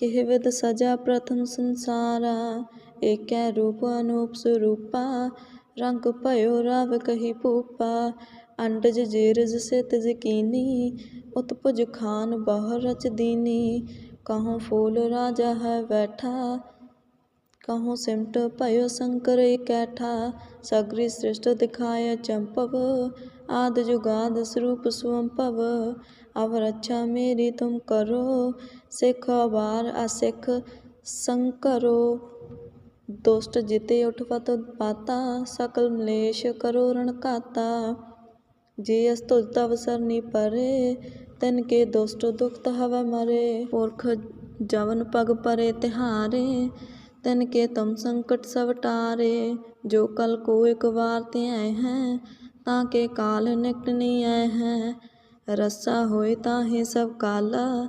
ਕਿਹ ਵਿਦ ਸਜਾ ਪ੍ਰਥਮ ਸੰਸਾਰਾ ਏਕੈ ਰੂਪ ਅਨੂਪ ਸਰੂਪਾ ਰੰਗ ਭਇਓ ਰਵ ਕਹੀ ਭੂਪਾ ਅੰਡਜ ਜੀਰਜ ਸਿਤ ਜਕੀਨੀ ਉਤਪੁਜ ਖਾਨ ਬਹੁ ਰਚ ਦੀਨੀ ਕਹਉ ਫੂਲ ਰਾਜਾ ਹੈ ਬੈਠਾ ਕਹਉ ਸਿਮਟ ਭਇਓ ਸ਼ੰਕਰ ਇਕੈਠਾ ਸਗਰੀ ਸ੍ਰਿਸ਼ਟ ਦਿਖਾਇ ਚੰਪਵ ਆਦ ਜੁਗਾਦ ਸਰੂਪ ਸੁਅੰਪਵ ਅਵ ਰੱਛਾ ਮੇਰੀ ਤੁਮ ਕਰੋ ਸਿੱਖ ਅਵਾਰ ਅਸਿੱਖ ਸੰਕਰੋ, ਦੁਸ਼ਟ ਜਿਤੇ ਉਠਵਤ ਪਾਤਾ, ਸਕਲ ਮਲੇਸ਼ ਕਰੋ ਰਣ ਘਾਤਾ। ਜੇ ਅਸ ਤੁਜ ਤਵ ਸਰਨੀ ਪਰੇ, ਤਨ ਕੇ ਦੁਸ਼ਟ ਦੁਖਤ ਹਵ ਮਰੇ। ਪੁਰਖ ਜਵਨ ਪਗ ਪਰੇ ਤਿਹਾਰੇ, ਤਨ ਕੇ ਤਮ ਸੰਕਟ ਸਭ ਟਾਰੇ। ਜੋ ਕਲ ਕੋ ਇਕ ਵਾਰ ਤੇ ਆਏ ਹੈ, ਤਾਂ ਕੇ ਕਾਲ ਨਿਕਟ ਨਹੀਂ ਆਏ ਹੈ। ਰਸਾ ਹੋਏ ਤਾਂ ਹੀ ਸਭ ਕਾਲਾ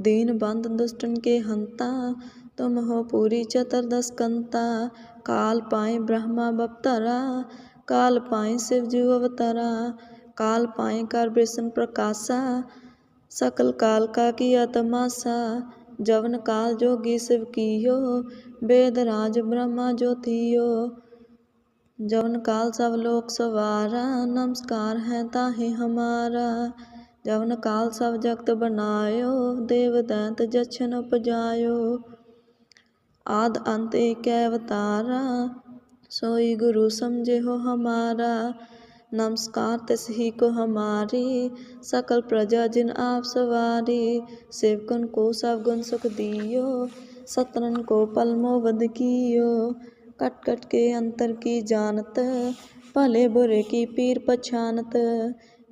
दीन बंद दुष्टन के हंता, तुम हो पूरी चतुर्दश कंता काल पाए ब्रह्मा बपतरा, काल पाए शिव जू अवतरा। काल पाए कर विष्णु प्रकाशा, सकल काल का किया तमाशा। जवन काल जोगी शिव वेद राज ब्रह्मा ज्योतियो। जवन काल सब लोक सवारा, नमस्कार है ताहि हमारा। ਜਵਨ ਕਾਲ ਸਭ ਜਗਤ ਬਣਾਇਓ, ਦੇਵ ਦੈਂਤ ਜਸ਼ਨ ਉਪਜਾਇਓ। ਆਦ ਅੰਤ ਏਕ ਅਵਤਾਰਾ, ਸੋਈ ਗੁਰੂ ਸਮਝਿਓ ਹਮਾਰਾ। ਨਮਸਕਾਰ ਤਿਸਹੀ ਕੋ ਹਮਾਰੀ, ਸਕਲ ਪ੍ਰਜਾ ਜਿਨ ਆਪ ਸਵਾਰੀ। ਸੇਵਕਨ ਕੋ ਸਭ ਗੁਣ ਸੁਖ ਦਿਓ, ਸਤਨਨ ਕੋ ਪਲਮੋ ਵਦ ਕੀਓ। ਕਟ ਕਟ ਕੇ ਅੰਤਰ ਕੀ ਜਾਣਤ, ਭਲੇ ਬੁਰੇ ਕੀ ਪੀਰ ਪਛਾਨਤ।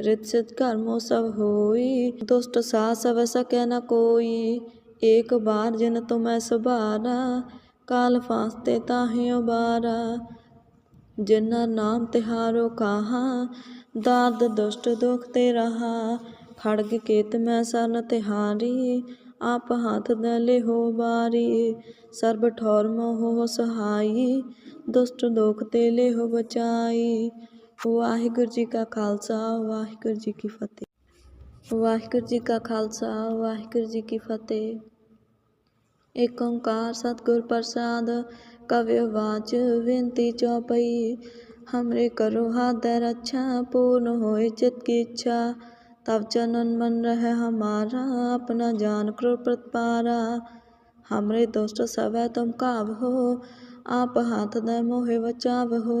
रित सिद्ध कर्मो सब होई दुष्ट सा सब सके न कोई एक बार जिन तुम्हें सुबारा काल फांसते ताहे उबारा जिन्ना नाम तिहारो कहा दाद दुष्ट दुख ते रहा खड़ग केत मैं सन तिहारी आप हाथ दले हो बारी ਸਰਬ ਠੌਰ ਮੋਹ ਸਹਾਈ ਦੁਸ਼ਟ ਦੋਖ ਤੇ ਲਿਹੁ ਬਚਾਈ ਵਾਹਿਗੁਰੂ ਜੀ ਕਾ ਖਾਲਸਾ ਵਾਹਿਗੁਰੂ ਜੀ ਕੀ ਫਤਿਹ ਵਾਹਿਗੁਰੂ ਜੀ ਕਾ ਖਾਲਸਾ ਵਾਹਿਗੁਰੂ ਜੀ ਕੀ ਫਤਿਹ ਏਕ ਓੰਕਾਰ ਸਤਿਗੁਰ ਪ੍ਰਸਾਦ ਕਵਿ ਵਾਚ ਬੇਨਤੀ ਚੌਪਈ हमरे करो हाथ रक्षा पूर्ण होए चित की इच्छा तब चनन मन रहे हमारा अपना जान क्रो प्रतिपारा हमरे दोस्त सब तुम काव हो आप हाथ दे मोहे बचाव हो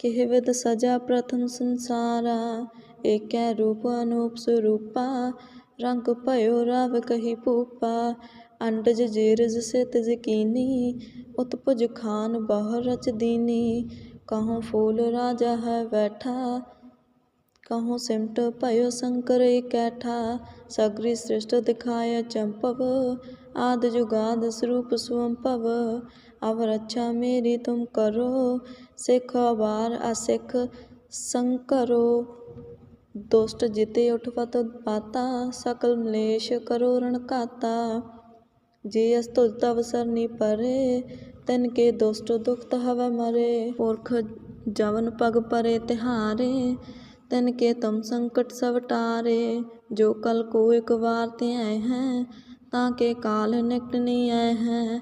કહેવત સજા પ્રથમ સંસારા એક્યા રૂપ અનુપ સ્વરૂપા રંગ ભયો રાવ કહી પૂપા અંડજ જીરજ સિત જકીની ઉતપજ ખાન બહર રચ દીની કહો ફૂલ રાજા હૈ બેઠા કહો સિમટ ભયો શંકર કૈઠા સગરી સૃષ્ટ દિખાય ચંપવ આદ જુગાદ સ્વરૂપ સ્વંભવ अब रक्षा मेरी तुम करो सिख अबार असिख संकरो दुष्ट जिते उठवत पाता सकल मलेश करो रण काता जे अस्तुज तव सरनी परे तिन के दुष्ट दुखत हव मरे पुरख जवन पग परे तिहारे तिन के तुम संकट सब टारे जो कल को एक बार ते आए हैं ताके काल निकट नहीं आए हैं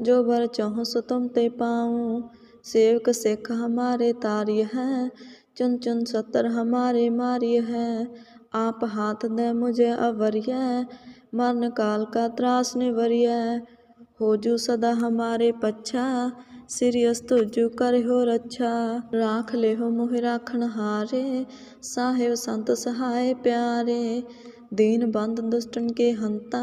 जो बर चाहो सो तुम ते पाऊं सेवक सिख हमारे तार्य है चुन चुन सतर हमारे मार्य है आप हाथ दे मुझे अवर्य मरण काल का त्रास निवर्य हो जू सदा हमारे पच्छा सिरियस तुझु कर हो रक्षा राख ले हो मोहि राखण हारे साहेब संत सहाय प्यारे दीन बंद दुष्टन के हंता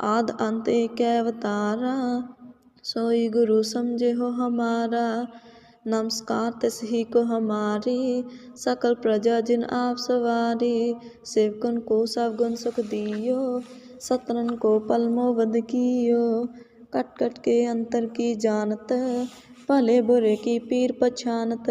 आद अंत एक अवतारा सोई गुरु समझे हो हमारा नमस्कार तिस ही को हमारी सकल प्रजा जिन आप सवारी सेवकन को सब गुण सुख दियो सतरन को पल मोबद कियो कट कट के अंतर की जानत भले बुरे की पीर पछानत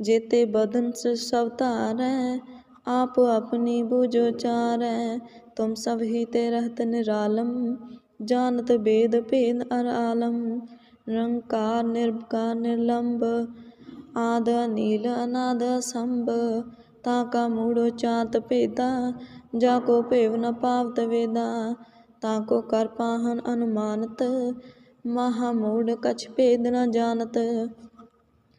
जेते बदन से सब तारै आप अपनी बुझो चारै तुम सब ही ते रहत निरालम जानत वेद भेद अर आलम निरंकार निर्विकार निर्लंब ਆਦ ਨੀਲ ਅਨਾਦ ਸੰਭ ਤਾ ਕਾ ਮੂੜੋ ਚਾਤ ਭੇਦਾ ਜਾ ਕੋ ਭੇਵ ਨ ਪਾਵਤ ਵੇਦਾ ਤਾ ਕੋ ਕਰ ਪਾਹਨ ਅਨੁਮਾਨਤ ਮਹਾ ਮੂੜ ਕਛ ਭੇਦ ਨ ਜਾਣਤ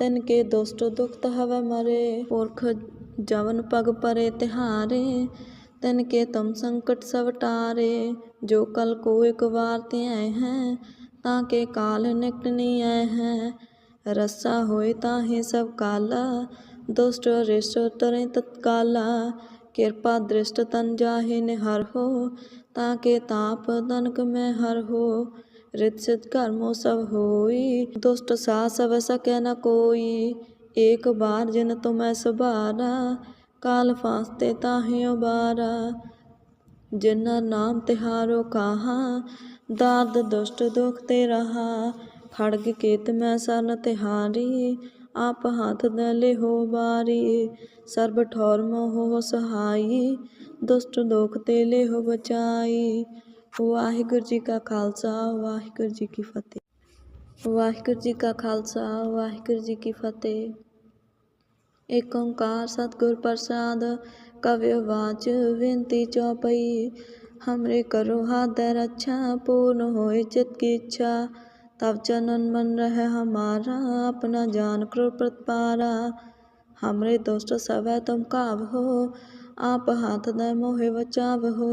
के दुष्ट दुखत हव मरे पुरख जवन पग परे तिहारे तिन के तुम संकट सब टारे जो कल को एक बार ते आए हैं ताके काल निकट नहीं आए हैं रस्सा होए ताहे सब काला दुष्ट रिष्ट तरे तत्काला कृपा दृष्ट तन जाहे निहर हो ताके ताप तनक में हर हो रित सिद्ध कर्मो सब होई दुष्ट सा सब सके न कोई एक बार जिन तुम्हें सुबारा काल फास्ते ताहे उबारा जिन्ना नाम तिहारो कहा दाद दुष्ट दुख ते रहा खड़ग केत मैं सन तिहारी आप हाथ दले हो बारी सर्ब ठौर मोह सहाई ਦੁਸ਼ਟ ਦੋਖ ਤੇ ਲੈ ਹੋ ਬਚਾਈ ਵਾਹਿਗੁਰੂ ਜੀ ਕਾ ਖਾਲਸਾ ਵਾਹਿਗੁਰੂ ਜੀ ਕੀ ਫਤਿਹ ਵਾਹਿਗੁਰੂ ਜੀ ਕਾ ਖਾਲਸਾ ਵਾਹਿਗੁਰੂ ਜੀ ਕੀ ਫਤਿਹ ਏਕ ਓੰਕਾਰ ਸਤਿਗੁਰ ਪ੍ਰਸਾਦ ਕਵਿ ਵਾਚ ਬੇਨਤੀ ਚੌਪਈ हमरे करो हाथ रक्षा पूर्ण होए चित की इच्छा तब चनन मन रहे हमारा अपना जान क्रो प्रतपारा हमरे दोस्त सब तुम काव हो आप हाथ दे मोहे बचाव हो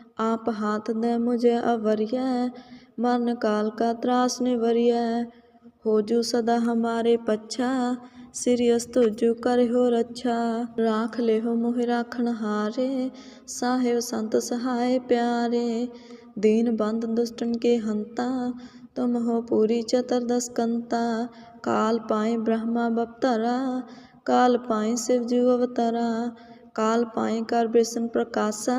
आप हाथ दे मुझे अवरिय मरण काल का त्रास निवरिय हो जू सदा हमारे पच्छा श्री अस्तु जो करे हो रक्षा राख ले हो मोहि राखण हारे साहेब संत सहाय प्यारे दीन बंद दुष्टन के हंता तुम हो पूरी चतुर्दश कंता काल पाए ब्रह्मा बपतरा काल पाए शिव जी अवतरा काल पाए कर विष्णु प्रकाशा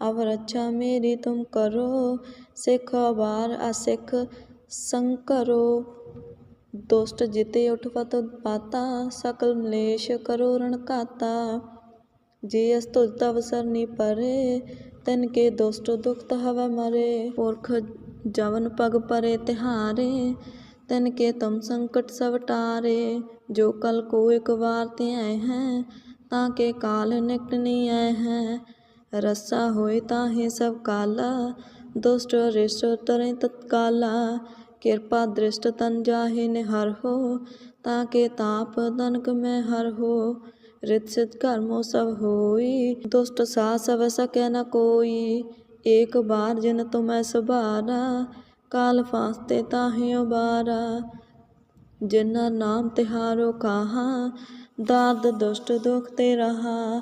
अब रक्षा मेरी तुम करो सिख बार असिख संकरो दुष्ट जिते उठवत पाता सकल मलेश करो रण काता जे अस्तुल तव सरनी परे तिन के दुष्ट दुखत हव मरे पुरख जवन पग परे तिहारे तिन के तुम संकट सब टारे जो कल को एक बार ते आए हैं ताके काल निकट नहीं आए हैं ਰੱਸਾ ਹੋਏ ਤਾਹੇ ਸਭ ਕਾਲਾ, ਦੁਸ਼ਟ ਰਿਸ਼ਟ ਤਰੇ ਤਤਕਾਲਾ। ਕਿਰਪਾ ਦ੍ਰਿਸ਼ਟ ਤਨ ਜਾਹੇ ਨਿਹਰ ਹੋ ਤਾਂ ਕੇ ਤਾਪ ਤਨਕ ਮੈਂ ਹਰ ਹੋ। ਰਿਤ ਕਰਮੋ ਸਭ ਹੋਈ, ਦੁਸ਼ਟ ਸਾ ਸਭ ਸਕੈ ਨ ਕੋਈ। ਏਕ ਬਾਰ ਜਿਨ ਤੁਮੈ ਸੁਭਾਰਾ, ਕਾਲ ਫਾਸਤੇ ਤਾਹੇ ਉਬਾਰਾ। ਜਿਨਾਂ ਨਾਮ ਤਿਹਾਰੋ ਕਾਹਾ ਦਾਦ ਦੁਸ਼ਟ ਦੁਖ ਤੇ ਰਹਾ।